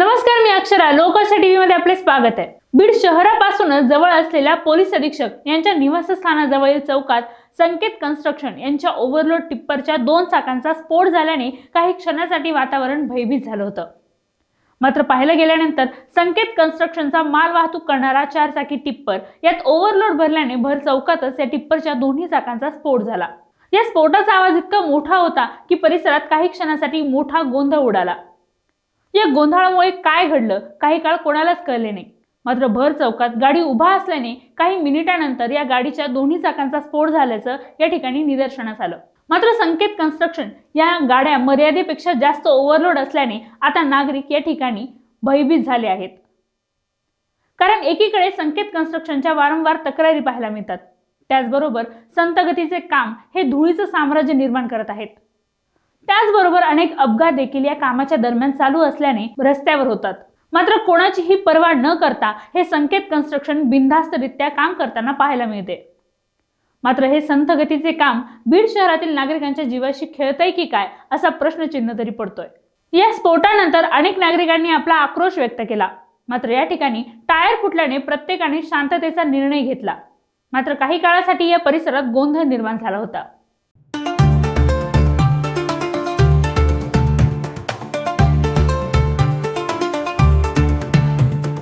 नमस्कार मी अक्षरा. लोकांच्या टीव्ही मध्ये आपले स्वागत आहे. बीड शहरापासूनच जवळ असलेल्या पोलीस अधीक्षक यांच्या निवासस्थानाजवळील चौकात संकेत कन्स्ट्रक्शन यांच्या ओव्हरलोड टिप्परच्या दोन चाकांचा स्फोट झाल्याने काही क्षणासाठी वातावरण भयभीत झालं होतं. मात्र पाहिलं गेल्यानंतर संकेत कन्स्ट्रक्शनचा माल वाहतूक करणारा चार चाकी टिप्पर यात ओव्हरलोड भरल्याने भर चौकातच या टिप्परच्या दोन्ही चाकांचा स्फोट झाला. या स्फोटाचा आवाज इतका मोठा होता की परिसरात काही क्षणासाठी मोठा गोंधळ उडाला. या गोंधळामुळे काय घडलं? काही काळ कोणालाच कळले नाही. मात्र भर चौकात गाडी उभा असल्याने काही मिनिटानंतर या गाडीच्या दोन्ही चाकांचा स्फोट झाल्याचं या ठिकाणी निदर्शनास आलं. मात्र संकेत कन्स्ट्रक्शन या गाड्या मर्यादेपेक्षा जास्त ओव्हरलोड असल्याने आता नागरिक या ठिकाणी भयभीत झाले आहेत. कारण एकीकडे संकेत कन्स्ट्रक्शनच्या वारंवार तक्रारी पाहायला मिळतात. त्याचबरोबर संतगतीचे काम हे धुळीचं साम्राज्य निर्माण करत आहेत. त्याचबरोबर अनेक अपघात देखील या कामाच्या दरम्यान चालू असल्याने रस्त्यावर होतात. मात्र कोणाचीही पर्वा न करता हे संकेत कन्स्ट्रक्शन बिनधास्तरित्या काम करताना पाहायला मिळते. मात्र हे संथ गतीचे काम बीड शहरातील नागरिकांच्या जीवाशी खेळतंय की काय असा प्रश्नचिन्ह तरी पडतोय. या स्फोटानंतर अनेक नागरिकांनी आपला आक्रोश व्यक्त केला. मात्र या ठिकाणी टायर फुटल्याने प्रत्येकाने शांततेचा निर्णय घेतला. मात्र काही काळासाठी या परिसरात गोंधळ निर्माण झाला होता.